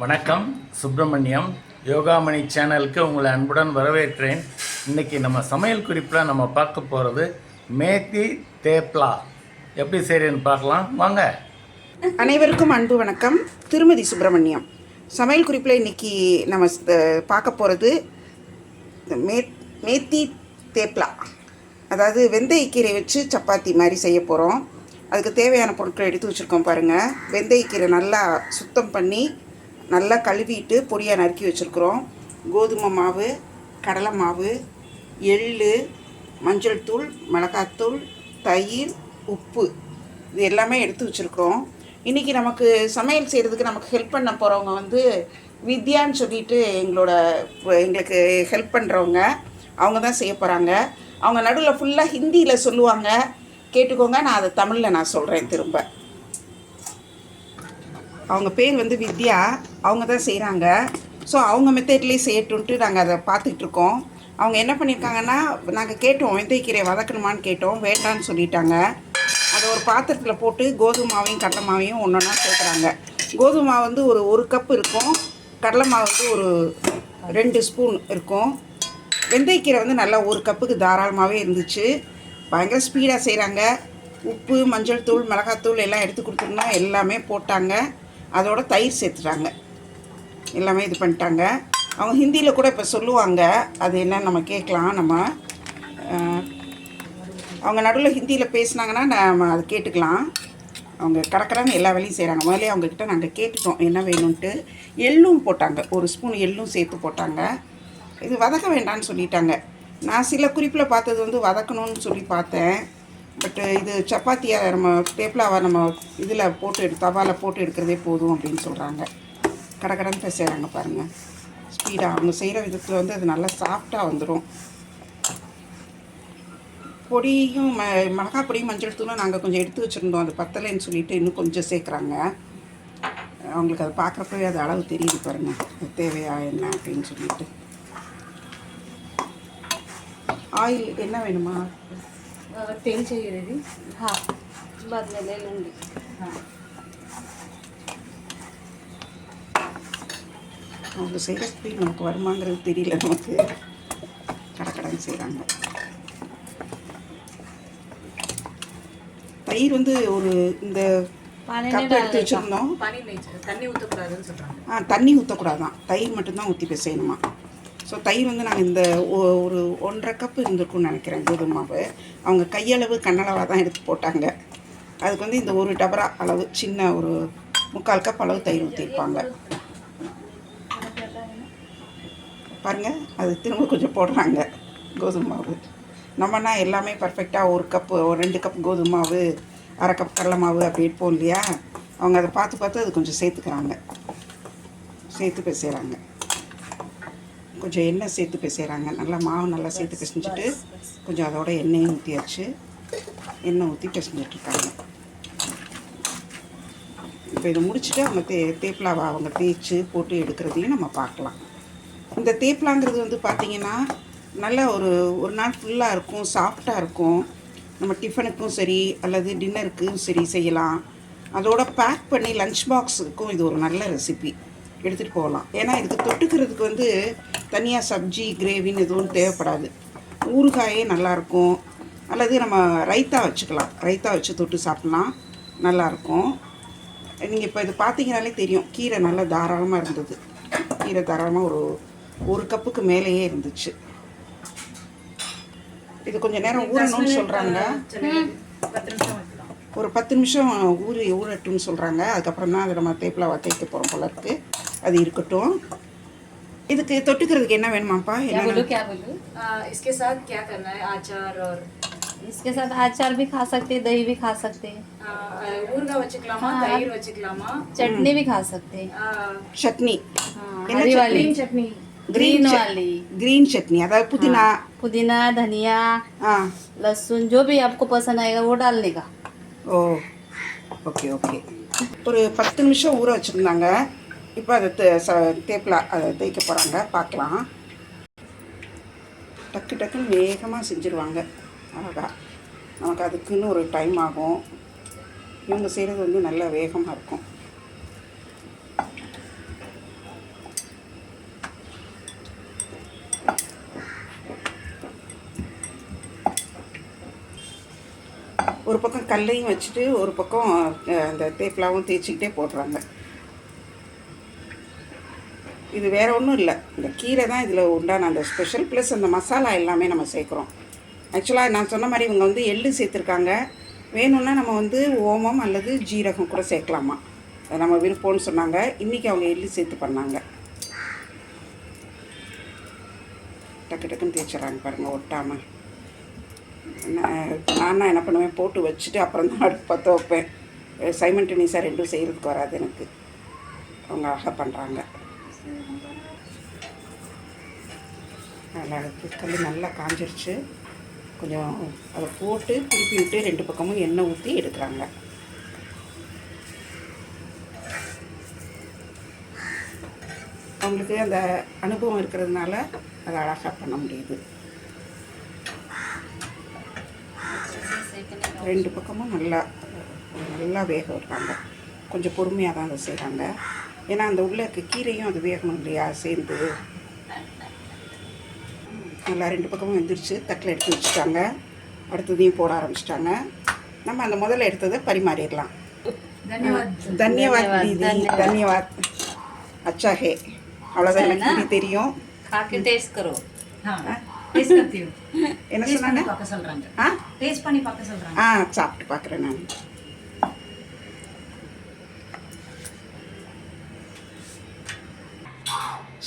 வணக்கம். சுப்பிரமணியம் யோகாமணி சேனலுக்கு உங்களை அன்புடன் வரவேற்கிறேன். இன்னைக்கு நம்ம சமையல் குறிப்பில் நம்ம பார்க்க போகிறது மேத்தி தேப்லா. எப்படி செய்கிறேன்னு பார்க்கலாம். வாங்க. அனைவருக்கும் அன்பு வணக்கம். திருமதி சுப்பிரமணியம். சமையல் குறிப்பில் இன்றைக்கி நம்ம பார்க்க போகிறது மே மேத்தி தேப்லா. அதாவது வெந்தயக்கீரை வச்சு சப்பாத்தி மாதிரி செய்ய போகிறோம் அதுக்கு தேவையான பொருட்கள் எடுத்து வச்சுருக்கோம் பாருங்கள் வெந்தயக்கீரை நல்லா சுத்தம் பண்ணி நல்லா கழுவிட்டு பொடியாக நறுக்கி வச்சுருக்குறோம். கோதுமை மாவு கடலை மாவு எள் மஞ்சள் தூள் மிளகாத்தூள் தயிர் உப்பு. இது எல்லாமே எடுத்து வச்சுருக்குறோம். இன்றைக்கி நமக்கு சமையல் செய்கிறதுக்கு நமக்கு ஹெல்ப் பண்ண போகிறவங்க வந்து வித்யான்னு சொல்லிட்டு எங்களோட எங்களுக்கு ஹெல்ப் பண்ணுறவங்க அவங்க தான் செய்ய போகிறாங்க அவங்க நடுவில் ஃபுல்லாக ஹிந்தியில் சொல்லுவாங்க. கேட்டுக்கோங்க நான் அதை தமிழில் நான் சொல்கிறேன் திரும்ப. அவங்க பேர் வந்து வித்யா. அவங்க தான் செய்கிறாங்க ஸோ அவங்க மெத்தட்லேயே செய்யட்டுன்ட்டு நாங்கள் அதை பார்த்துக்கிட்டு இருக்கோம். அவங்க என்ன பண்ணியிருக்காங்கன்னா நாங்கள் கேட்டோம் வெந்தயக்கீரை வதக்கணுமான்னு கேட்டோம் வேண்டான்னு சொல்லிட்டாங்க. அதை ஒரு பாத்திரத்தில் போட்டு கோதுமை மாவையும் கடலை மாவையும் ஒன்று ஒன்றா சேர்க்குறாங்க. கோதுமை மாவு வந்து ஒரு ஒரு கப் இருக்கும். கடலை மாவு வந்து ஒரு ரெண்டு ஸ்பூன் இருக்கும். வெந்தயக்கீரை வந்து நல்லா ஒரு கப்புக்கு தாராளமாகவே இருந்துச்சு. பயங்கர ஸ்பீடாக செய்கிறாங்க உப்பு மஞ்சள் தூள் மிளகாத்தூள் எல்லாம் எடுத்து கொடுத்துருந்தோம். எல்லாமே போட்டாங்க. அதோட தயிர் சேர்த்துட்டாங்க எல்லாமே இது பண்ணிட்டாங்க. அவங்க ஹிந்தியில் கூட இப்போ சொல்லுவாங்க. அது என்னன்னு நம்ம கேட்கலாம். நம்ம அவங்க நடுவில் ஹிந்தியில் பேசுனாங்கன்னா நம்ம அதை கேட்டுக்கலாம். அவங்க கடற்கடான்னு எல்லா வேலையும் செய்கிறாங்க முதல்ல அவங்கக்கிட்ட நாங்கள் கேட்டுட்டோம். என்ன வேணும்ன்ட்டு எள்ளும் போட்டாங்க. ஒரு ஸ்பூன் எள்ளும் சேர்த்து போட்டாங்க. இது வதக்க வேண்டாம்னு சொல்லிட்டாங்க. நான் சில குறிப்பில் பார்த்தது வந்து வதக்கணும்னு சொல்லி பார்த்தேன். பட் இது சப்பாத்தியை நம்ம தேப்லாவை நம்ம இதில் போட்டு எடு தவாவில் போட்டு எடுக்கிறதே போதும் அப்படின்னு சொல்கிறாங்க கடகடன்னு செய்கிறாங்க பாருங்கள் ஸ்பீடாக அவங்க செய்கிற விதத்தில் வந்து அது நல்லா சாஃப்டாக வந்துடும் பொடியும் ம மிளகா பொடியும் மஞ்சள் தூளும் நாங்கள் கொஞ்சம் எடுத்து வச்சுருந்தோம். அது பத்தலைன்னு சொல்லிட்டு இன்னும் கொஞ்சம் சேர்க்குறாங்க. அவங்களுக்கு அது பார்க்குறப்பவே அது அளவு தெரியுது பாருங்கள் அது தேவையா என்ன அப்படின்னு சொல்லிட்டு. ஆயில் என்ன வேணுமா? तेल चाहिए दीदी हाँ बाद में ले लूँगी हाँ அவங்க செய்கிற ஸ்பீட் நமக்கு வருமாங்கிறது தெரியல நமக்கு கடக்கடன்னு செய்கிறாங்க தயிர் வந்து ஒரு இந்த पानी नहीं கப் எடுத்து डालने வச்சுருந்தோம் पानी नहीं चाहिए தண்ணி ஊற்றக்கூடாதுன்னு சொல்கிறாங்க ஆ தண்ணி ஊற்றக்கூடாதான் தயிர் மட்டும்தான் ஊற்றி பிசையணுமா ஸோ தயிர் வந்து நாங்கள் இந்த ஒ- ஒரு ஒன்றரை கப்பு இருந்திருக்கும்னு நினைக்கிறேன் கோதுமை மாவு அவங்க கையளவு கண்ணளவாக தான் எடுத்து போட்டாங்க. அதுக்கு வந்து இந்த ஒரு டபரா அளவு சின்ன ஒரு முக்கால் கப் அளவு தயிர் ஊற்றிருப்பாங்க பாருங்க அது திரும்ப கொஞ்சம் போடுறாங்க கோதுமை மாவு நம்மனா எல்லாமே பர்ஃபெக்டாக ஒரு கப்பு ரெண்டு கப் கோதுமை மாவு அரை கப் கடலை மாவு அப்படி இருப்போம் இல்லையா? அவங்க அதை பார்த்து பார்த்து அது கொஞ்சம் சேர்த்துக்கிறாங்க. சேர்த்து பேசுகிறாங்க கொஞ்சம் எண்ணெய் சேர்த்து பிசைகிறாங்க நல்லா மாவு நல்லா சேர்த்து பிசைஞ்சிட்டு கொஞ்சம் அதோட எண்ணெயும் ஊற்றியாச்சு எண்ணெய் ஊற்றி பிசைஞ்சிட்ருக்காங்க இப்போ இதை முடிச்சுட்டு அவங்க தே தேப்லாவை அவங்க தேய்ச்சி போட்டு எடுக்கிறதையும் நம்ம பார்க்கலாம். இந்த தேப்லாங்கிறது வந்து பார்த்திங்கன்னா நல்ல ஒரு ஒரு நாள் ஃபுல்லாக இருக்கும் சாஃப்டாக இருக்கும். நம்ம டிஃபனுக்கும் சரி அல்லது டின்னருக்கும் சரி செய்யலாம். அதோட பேக் பண்ணி லஞ்ச் பாக்ஸுக்கும் இது ஒரு நல்ல ரெசிபி எடுத்துகிட்டு போகலாம். ஏன்னா இதுக்கு தொட்டுக்கிறதுக்கு வந்து தனியாக சப்ஜி கிரேவின்னு எதுவும் தேவைப்படாது. ஊறுகாயே நல்லாயிருக்கும். அல்லது நம்ம ரைத்தா வச்சுக்கலாம். ரைத்தா வச்சு தொட்டு சாப்பிட்லாம். நல்லாயிருக்கும். நீங்கள் இப்போ இது பார்த்தீங்கனாலே தெரியும். கீரை நல்லா தாராளமாக இருந்தது. கீரை தாராளமாக ஒரு ஒரு கப்புக்கு மேலேயே இருந்துச்சு. இது கொஞ்சம் நேரம் ஊறணும்னு சொல்கிறாங்க ஒரு பத்து நிமிஷம் ஊறி ஊறட்டும்னு சொல்கிறாங்க அதுக்கப்புறம் தான் அதை நம்ம தேப்பில் தேய்க்க போகிறோம் போல இருக்கு. அது இருக்கட்டும் இதுக்கு தொட்டுக்கிறதுக்கு என்ன வேணுமாப்பா क्या என்ன बोलूँ क्या बोलूँ अ, इसके साथ क्या करना है अचार और इसके साथ अचार भी खा सकते हैं दही भी खा सकते हैं अ, अ, ஊறுகாய் வச்சுக்கலாமா தயிர் வச்சுக்கலாமா चटनी भी खा सकते हैं अ, சட்னி हाँ, என்ன हरी वाली green चटनी ग्रीन वाली க்ரீன் சட்னி அதாவது புதினா पुदीना धनिया ஆ लहसुन जो भी आपको पसंद आएगा वो डालने का ஓ ஓகே ஓகே ஒரு பத்து நிமிஷம் ஊற வச்சுருந்தாங்க இப்போ அது தேப்பில் அதை தேய்க்க போகிறாங்க பார்க்கலாம். டக்கு டக்குன்னு வேகமாக செஞ்சுருவாங்க. அழகாக நமக்கு அதுக்குன்னு ஒரு டைம் ஆகும். இவங்க செய்கிறது வந்து நல்ல வேகமாக இருக்கும். ஒரு பக்கம் கல்லையும் வச்சுட்டு ஒரு பக்கம் அந்த தேப்பிலாவும் தேய்ச்சிக்கிட்டே போடுறாங்க இது வேற ஒன்றும் இல்லை. இந்த கீரை தான் இதில் உண்டான அந்த ஸ்பெஷல் ப்ளஸ் அந்த மசாலா எல்லாமே நம்ம சேர்க்குறோம். ஆக்சுவலாக நான் சொன்ன மாதிரி இவங்க வந்து எள்ளு சேர்த்துருக்காங்க. வேணும்னா நம்ம வந்து ஓமம் அல்லது ஜீரகம் கூட சேர்க்கலாமா? நம்ம விருப்பம்னு சொன்னாங்க. இன்றைக்கி அவங்க எள்ளு சேர்த்து பண்ணாங்க. டக்கு டக்குன்னு தேய்ச்சிட்றாங்க பாருங்கள் ஒட்டாமல் நான் என்ன பண்ணுவேன் போட்டு வச்சுட்டு அப்புறம் தான் அடுப்பு பற்ற வைப்பேன். சைமன் டென்னிஸாக ரெண்டும் செய்கிறதுக்கு வராது எனக்கு. அவங்க அழகாக பண்ணுறாங்க நல்லா இருக்கு. நல்லா காஞ்சிருச்சு. கொஞ்சம் அதை போட்டு திருப்பி விட்டு ரெண்டு பக்கமும் எண்ணெய் ஊற்றி எடுக்கிறாங்க. அவங்களுக்கு அந்த அனுபவம் இருக்கிறதுனால அதை அழகாக பண்ண முடியுது. ரெண்டு பக்கமும் நல்லா நல்லா வேக விடுறாங்க கொஞ்சம் பொறுமையாக தான் அதை செய்கிறாங்க ஏன்னா அந்த உள்ளே இருக்க கீரையும் அது வேகணும் இல்லையா சேர்ந்து. நல்லா ரெண்டு பக்கமும் வெந்துருச்சு. தட்டில் எடுத்து வச்சுட்டாங்க. அடுத்ததையும் போட ஆரம்பிச்சிட்டாங்க. நம்ம அந்த முதல்ல எடுத்ததை பரிமாறிடலாம். தன்யவாத் தீதி தன்யவாத் அச்சாகே. அவ்வளோதான் எனக்கு தெரியும். என்ன சொன்னாங்க? ஆ சாப்பிட்டு பார்க்குறேன் நான்.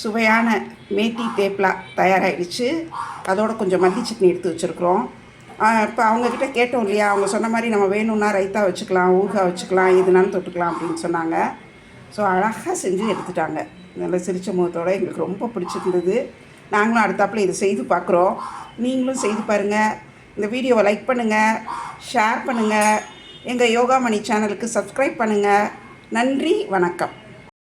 சுவையான மேத்தி தேப்லா தயாராகிடுச்சு அதோட கொஞ்சம் மல்லி சட்னி எடுத்து வச்சுருக்குறோம். இப்போ அவங்கக்கிட்ட கேட்டோம் இல்லையா? அவங்க சொன்ன மாதிரி நம்ம வேணும்னா ரைத்தா வச்சுக்கலாம் ஊறுகாய் வச்சுக்கலாம் எதுனாலும் தொட்டுக்கலாம் அப்படின்னு சொன்னாங்க. ஸோ அழகாக செஞ்சு எடுத்துட்டாங்க. நல்ல சிரிச்ச முகத்தோடு எங்களுக்கு ரொம்ப பிடிச்சிருந்தது. நாங்களும் அடுத்தாப்பில் இதை செய்து பார்க்குறோம். நீங்களும் செய்து பாருங்கள் இந்த வீடியோவை லைக் பண்ணுங்கள் ஷேர் பண்ணுங்கள் எங்கள் யோகாமணி சேனலுக்கு சப்ஸ்கிரைப் பண்ணுங்கள் நன்றி வணக்கம்.